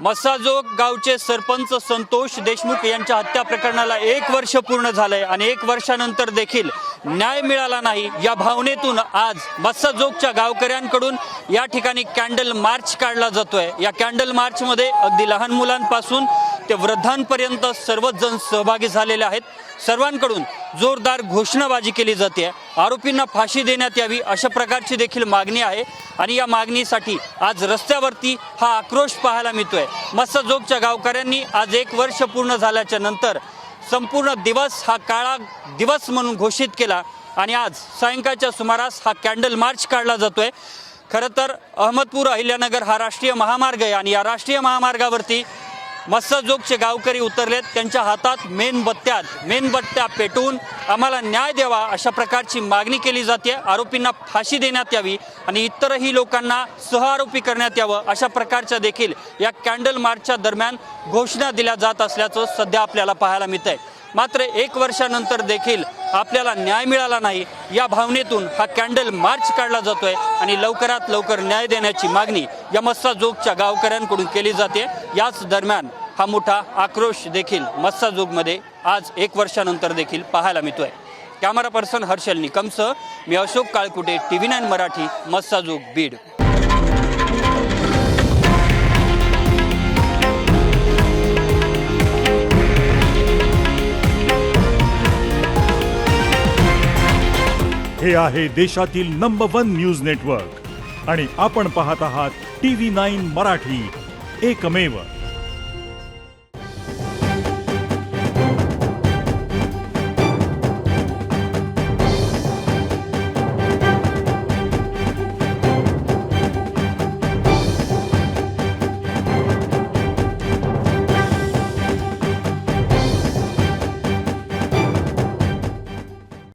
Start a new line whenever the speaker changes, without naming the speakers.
मस्साजोग गावचे सरपंच संतोष देशमुख यांच्या हत्या प्रकरणाला एक वर्ष पूर्ण झालंय आणि एक वर्षानंतर देखील न्याय मिळाला नाही. या भावनेतून आज मस्साजोगच्या गावकऱ्यांकडून या ठिकाणी कॅन्डल मार्च काढला जातोय. या कॅन्डल मार्चमध्ये अगदी लहान मुलांपासून ते वृद्धांपर्यंत सर्वच जण सहभागी झालेले आहेत. सर्वांकडून जोरदार घोषणाबाजी केली जाते. आरोपींना फाशी देण्यात यावी अशा प्रकारची देखील मागणी आहे. आणि या मागणीसाठी आज रस्त्यावरती हा आक्रोश पाहायला मिळतोय. मत्स्यजोगच्या गावकऱ्यांनी आज एक वर्ष पूर्ण झाल्याच्यानंतर संपूर्ण दिवस हा काळा दिवस म्हणून घोषित केला. आणि आज सायंकाळच्या सुमारास हा कॅन्डल मार्च काढला जातोय. खरं तर अहमदपूर अहिल्यानगर हा राष्ट्रीय महामार्ग आहे. आणि या राष्ट्रीय महामार्गावरती मत्स्यजोगचे गावकरी उतरलेत. त्यांच्या हातात मेणबत्त्यात मेणबत्त्या पेटवून आम्हाला न्याय द्यावा अशा प्रकारची मागणी केली जाते. आरोपींना फाशी देण्यात यावी आणि इतरही लोकांना सहआरोपी करण्यात यावं अशा प्रकारच्या देखील या कॅन्डल मार्चच्या दरम्यान घोषणा दिल्या जात असल्याचं सध्या आपल्याला पाहायला मिळत आहे मात्र एक वर्षानंतर देखील आपल्याला न्याय मिळाला नाही. या भावनेतून हा कॅन्डल मार्च काढला जातोय आणि लवकरात लवकर न्याय देण्याची मागणी या मस्साजोगच्या गावकऱ्यांकडून केली जाते. याच दरम्यान हा मोठा आक्रोश देखील मस्साजोगमध्ये आज एक वर्षानंतर देखील पाहायला मिळतोय. कॅमेरा पर्सन हर्षल निकमसह मी Ashok Kalkute T V nine Marathi Massajog Beed.
हे आहे देशातील नंबर वन न्यूज नेटवर्क आणि आपण पाहत आहात टी व्ही नाईन मराठी. एकमेव.